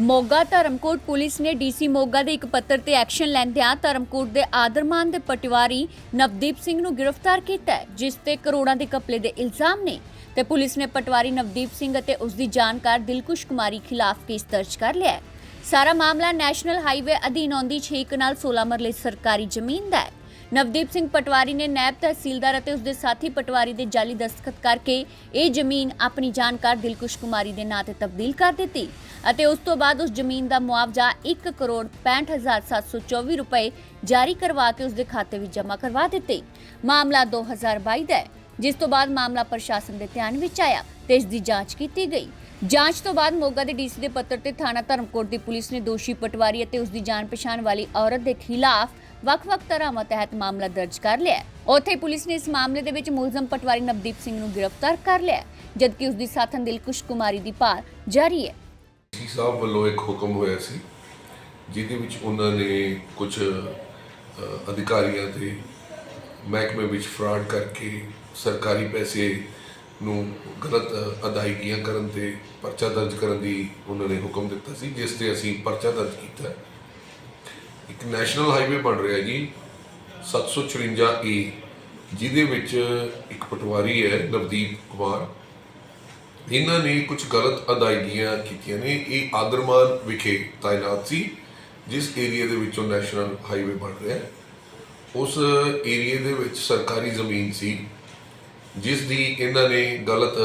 Moga Dharamkot police ਨੇ DC Moga ਦੇ ਇੱਕ ਪੱਤਰ ਤੇ ਐਕਸ਼ਨ ਲੈਂਦਿਆਂ ਧਰਮਕੋਟ ਦੇ ਆਦਰਮਾਨ ਦੇ ਪਟਵਾਰੀ ਨਵਦੀਪ ਸਿੰਘ ਨੂੰ ਗ੍ਰਿਫਤਾਰ ਕੀਤਾ ਹੈ, ਜਿਸ ਤੇ ਕਰੋੜਾਂ ਦੇ ਕਪਲੇ ਦੇ ਇਲਜ਼ਾਮ ਨੇ। ਤੇ ਪੁਲਿਸ ਨੇ ਪਟਵਾਰੀ ਨਵਦੀਪ ਸਿੰਘ ਅਤੇ ਉਸ ਦੀ ਜਾਣਕਾਰ ਦਿਲਕੁਸ਼ ਕੁਮਾਰੀ ਖਿਲਾਫ ਕੇਸ ਦਰਜ ਕਰ ਲਿਆ ਹੈ। ਸਾਰਾ ਮਾਮਲਾ ਨੈਸ਼ਨਲ ਹਾਈਵੇ ਅਧੀਨ ਆਉਂਦੀ 6 ਕਨਾਲ 16 ਮਰਲੇ ਸਰਕਾਰੀ ਜ਼ਮੀਨ ਦਾ ਹੈ। ਨਵਦੀਪ ਸਿੰਘ ਪਟਵਾਰੀ ਨੇ ਨਾਇਬ ਤਹਿਸੀਲਦਾਰ ਅਤੇ ਉਸਦੇ ਸਾਥੀ ਪਟਵਾਰੀ ਦੇ ਜਾਲੀ ਦਸਤਖਤ ਕਰਕੇ ਇਹ ਜ਼ਮੀਨ ਆਪਣੀ ਜਾਣਕਾਰ ਦਿਲਕੁਸ਼ ਕੁਮਾਰੀ ਦੇ ਨਾਂ ਤੇ ਤਬਦੀਲ ਕਰ ਦਿੱਤੀ ਅਤੇ ਉਸ ਤੋਂ ਬਾਅਦ ਉਸ ਜ਼ਮੀਨ ਦਾ ਮੁਆਵਜ਼ਾ 1 ਕਰੋੜ 65724 ਰੁਪਏ ਜਾਰੀ ਕਰਵਾ ਕੇ ਉਸਦੇ ਖਾਤੇ ਵਿੱਚ ਜਮ੍ਹਾਂ ਕਰਵਾ ਦਿੱਤੇ। ਮਾਮਲਾ 2022 ਦਾ ਹੈ, ਜਿਸ ਤੋਂ ਬਾਅਦ ਮਾਮਲਾ ਪ੍ਰਸ਼ਾਸਨ ਦੇ ਧਿਆਨ ਵਿੱਚ ਆਇਆ ਤੇ ਇਸ ਦੀ ਜਾਂਚ ਕੀਤੀ ਗਈ। ਜਾਂਚ ਤੋਂ ਬਾਅਦ ਮੋਗਾ ਦੇ ਡੀਸੀ ਦੇ ਪੱਤਰ ਤੇ ਥਾਣਾ ਧਰਮਕੋਟ ਦੀ ਪੁਲਿਸ ਨੇ ਦੋਸ਼ੀ ਪਟਵਾਰੀ ਅਤੇ ਉਸ ਦੀ ਜਾਣ ਪਛਾਣ ਵਾਲੀ ਔਰਤ ਦੇ ਖਿਲਾਫ ਵੱਖ-ਵੱਖ ਧਾਰਾਵਾਂ ਤਹਿਤ ਮਾਮਲਾ ਦਰਜ ਕਰ ਲਿਆ ਉੱਥੇ ਪੁਲਿਸ ਨੇ ਇਸ ਮਾਮਲੇ ਦੇ ਵਿੱਚ ਮੁਲਜ਼ਮ ਪਟਵਾਰੀ ਨਵਦੀਪ ਸਿੰਘ ਨੂੰ ਗ੍ਰਿਫਤਾਰ ਕਰ ਲਿਆ ਜਦਕਿ ਉਸ ਦੀ ਸਾਥਣ ਦਿਲਕੁਸ਼ ਕੁਮਾਰੀ ਦੀ ਭਾਲ ਜਾਰੀ ਹੈ। ਜੀ ਸਾਹਿਬ ਵੱਲੋਂ ਇੱਕ ਹੁਕਮ ਹੋਇਆ ਸੀ, ਜਿਹਦੇ ਵਿੱਚ ਉਹਨਾਂ ਨੇ ਕੁਝ ਅਧਿਕਾਰੀਆਂ ਤੇ ਮਹਿਕਮੇ ਵਿੱਚ ਫਰਾਡ ਕਰਕੇ ਸਰਕਾਰੀ ਪੈਸੇ ਨੂੰ ਗਲਤ ਅਦਾਇਗੀਆਂ ਕਰਨ ਤੇ ਪਰਚਾ ਦਰਜ ਕਰਨ ਦੀ ਉਹਨਾਂ ਨੇ ਹੁਕਮ ਦਿੱਤਾ ਸੀ, ਜਿਸ ਤੇ ਅਸੀਂ ਪਰਚਾ ਦਰਜ ਕੀਤਾ ਇੱਕ ਨੈਸ਼ਨਲ ਹਾਈਵੇ ਬਣ ਰਿਹਾ ਜੀ 754 ਏ, ਜਿਹਦੇ ਵਿੱਚ ਇੱਕ ਪਟਵਾਰੀ ਹੈ, ਨਵਦੀਪ ਕੁਮਾਰ। ਇਹਨਾਂ ਨੇ ਕੁਝ ਗਲਤ ਅਦਾਇਗੀਆਂ ਕੀਤੀਆਂ ਨੇ। ਇਹ ਆਦਰਮਾਨ ਵਿਖੇ ਤਾਇਨਾਤ ਸੀ, ਜਿਸ ਏਰੀਆ ਦੇ ਵਿੱਚੋਂ ਨੈਸ਼ਨਲ ਹਾਈਵੇ ਬਣ ਰਿਹਾ ਉਸ ਏਰੀਆ ਦੇ ਵਿੱਚ ਸਰਕਾਰੀ ਜ਼ਮੀਨ ਸੀ, ਜਿਸ ਦੀ ਇਹਨਾਂ ਨੇ ਗਲਤ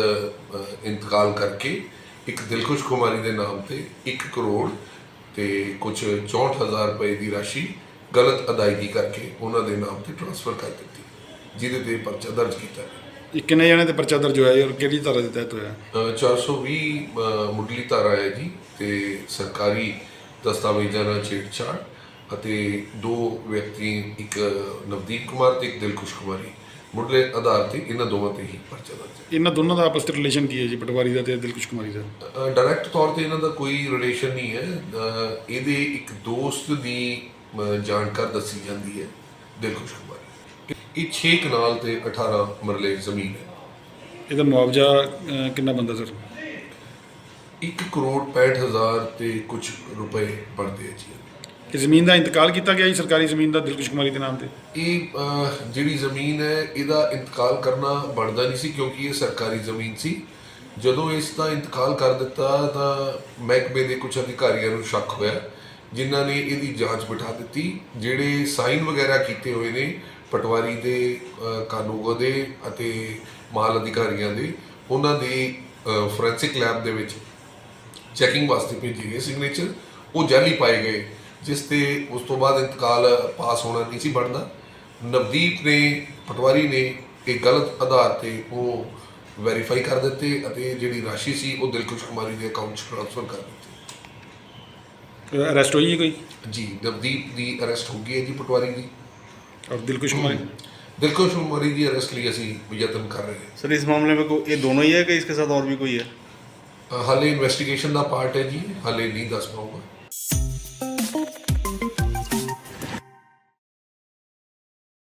ਇੰਤਕਾਲ ਕਰਕੇ ਇੱਕ ਦਿਲਖੁਸ਼ ਕੁਮਾਰੀ ਦੇ ਨਾਮ ਤੇ 1 ਕਰੋੜ ਤੇ ਕੁਝ 64000 ਰੁਪਏ ਦੀ ਰਾਸ਼ੀ ਗਲਤ ਅਦਾਇਗੀ ਕਰਕੇ ਉਹਨਾਂ ਦੇ ਨਾਮ ਤੇ ਟ੍ਰਾਂਸਫਰ ਕਰ ਦਿੱਤੀ ਜਿਹਦੇ ਤੇ ਪਰਚਾ ਦਰਜ ਕੀਤਾ ਗਿਆ। ਇਹ ਕਿੰਨੇ ਜਣੇ ਤੇ ਪਰਚਾ ਦਰਜ ਹੋਇਆ ਜੀ ਔਰ ਕਿਹੜੀ ਧਾਰਾ ਦੇ ਤਹਿਤ ਹੋਇਆ? ਅ, 420 ਅ, ਮੁੱਢਲੀ ਧਾਰਾ ਹੈ ਜੀ ਤੇ ਸਰਕਾਰੀ ਦਸਤਾਵੇਜ਼ਾਂ ਨਾਲ ਛੇੜਛਾੜ ਅਤੇ ਦੋ ਵਿਅਕਤੀ ਇੱਕ ਨਵਦੀਪ ਕੁਮਾਰ ਤੇ ਇੱਕ ਦਿਲਖੁਸ਼ ਕੁਮਾਰੀ। ਮੁੱਢਲੇ ਆਧਾਰ ਤੇ ਇਹਨਾਂ ਦੋਵਾਂ ਤੇ ਹੀ ਪਰਚਾ ਦਰਜ ਇਹਨਾਂ ਦੋਨਾਂ ਦਾ ਆਪਸ ਵਿੱਚ ਰਿਲੇਸ਼ਨ ਕੀ ਹੈ ਜੀ? ਪਟਵਾਰੀ ਦਾ ਤੇ ਦਿਲਕੁਸ਼ ਕੁਮਾਰੀ ਦਾ? ਹੈ ਡਾਇਰੈਕਟ ਤੌਰ ਤੇ ਇਹਨਾਂ ਦਾ ਕੋਈ ਰਿਲੇਸ਼ਨ ਨਹੀਂ ਹੈ। ਅ, ਇਹਦੇ ਇੱਕ ਦੋਸਤ ਦੀ ਅ, ਜਾਣਕਾਰ ਦੱਸੀ ਜਾਂਦੀ ਹੈ ਦਿਲਖੁਸ਼ ਕੁਮਾਰੀ। ਇਹ 6 ਕਨਾਲ ਤੇ 18 ਮਰਲੇ ਜ਼ਮੀਨ ਹੈ। ਇਹਦਾ ਮੁਆਵਜ਼ਾ ਅਹ, ਕਿੰਨਾ ਬੰਦਾ ਸਰ? 1 ਕਰੋੜ 65000 ਤੇ ਕੁਝ ਰੁਪਏ ਬਣਦੇ ਆ ਜੀ। ਇਹ ਜ਼ਮੀਨ ਦਾ ਇੰਤਕਾਲ ਕੀਤਾ ਗਿਆ ਜੀ ਸਰਕਾਰੀ ਜ਼ਮੀਨ ਦਾ ਦਿਲਕੁਸ਼ ਕੁਮਾਰੀ ਦੇ ਨਾਮ ਤੇ? ਇਹ ਅਹ, ਜਿਹੜੀ ਜ਼ਮੀਨ ਹੈ ਇਹਦਾ ਇੰਤਕਾਲ ਕਰਨਾ ਬਣਦਾ ਨਹੀਂ ਸੀ ਕਿਉਂਕਿ ਇਹ ਸਰਕਾਰੀ ਜ਼ਮੀਨ ਸੀ। ਜਦੋਂ ਇਸ ਦਾ ਇੰਤਕਾਲ ਕਰ ਦਿੱਤਾ ਤਾਂ ਮਹਿਕਮੇ ਦੇ ਕੁਝ ਅਧਿਕਾਰੀਆਂ ਨੂੰ ਸ਼ੱਕ ਹੋਇਆ ਜਿਨ੍ਹਾਂ ਨੇ ਇਹਦੀ ਜਾਂਚ ਬਿਠਾ ਦਿੱਤੀ ਜਿਹੜੇ ਸਾਈਨ ਵਗੈਰਾ ਕੀਤੇ ਹੋਏ ਨੇ ਪਟਵਾਰੀ ਦੇ ਅਹ, ਕਾਨੂੰਗੋ ਦੇ ਅਤੇ ਮਾਲ ਅਧਿਕਾਰੀਆਂ ਦੇ ਉਹਨਾਂ ਦੇ ਫੋਰੈਂਸਿਕ ਲੈਬ ਦੇ ਵਿੱਚ ਚੈਕਿੰਗ ਵਾਸਤੇ ਭੇਜੇ ਗਏ ਸਿਗਨੇਚਰ ਉਹ ਜਾਲੀ ਪਾਏ ਗਏ। ਜਿਸ ਤੇ ਉਸ ਤੋਂ ਬਾਅਦ ਇੰਤਕਾਲ ਪਾਸ ਹੋਣਾ ਨਹੀਂ ਸੀ ਬਣਦਾ ਨਵਦੀਪ ਨੇ ਪਟਵਾਰੀ ਨੇ ਇਹ ਗਲਤ ਆਧਾਰ ਤੇ ਉਹ ਵੈਰੀਫਾਈ ਕਰ ਦਿੱਤੇ ਅਤੇ ਜਿਹੜੀ ਰਾਸ਼ੀ ਸੀ ਉਹ ਦਿਲਖੁਸ਼ ਕੁਮਾਰੀ ਦੇ ਅਕਾਊਂਟ 'ਚ ਟ੍ਰਾਂਸਫਰ ਕਰ ਦਿੱਤੀ ਅਰੈਸਟ ਹੋਈ ਜੀ ਕੋਈ ਜੀ ਨਵਦੀਪ ਦੀ ਅਰੈਸਟ ਹੋ ਗਈ ਹੈ ਜੀ ਪਟਵਾਰੀ ਦੀ ਔਰ ਦਿਲਕੁਸ਼ ਕੁਮਾਰੀ ਦਿਲਖੁਸ਼ ਕੁਮਾਰੀ ਦੀ ਅਰੈਸਟ ਲਈ ਅਸੀਂ ਯਤਨ ਕਰ ਰਹੇ ਹਾਂ सर इस मामले में को ये दोनों ही है कि इसके साथ और भी कोई है ਅ, ਹਾਲੇ ਇਨਵੈਸਟੀਗੇਸ਼ਨ ਦਾ ਪਾਰਟ ਹੈ ਜੀ ਹਾਲੇ ਨਹੀਂ ਦੱਸ ਪਾਊਂਗਾ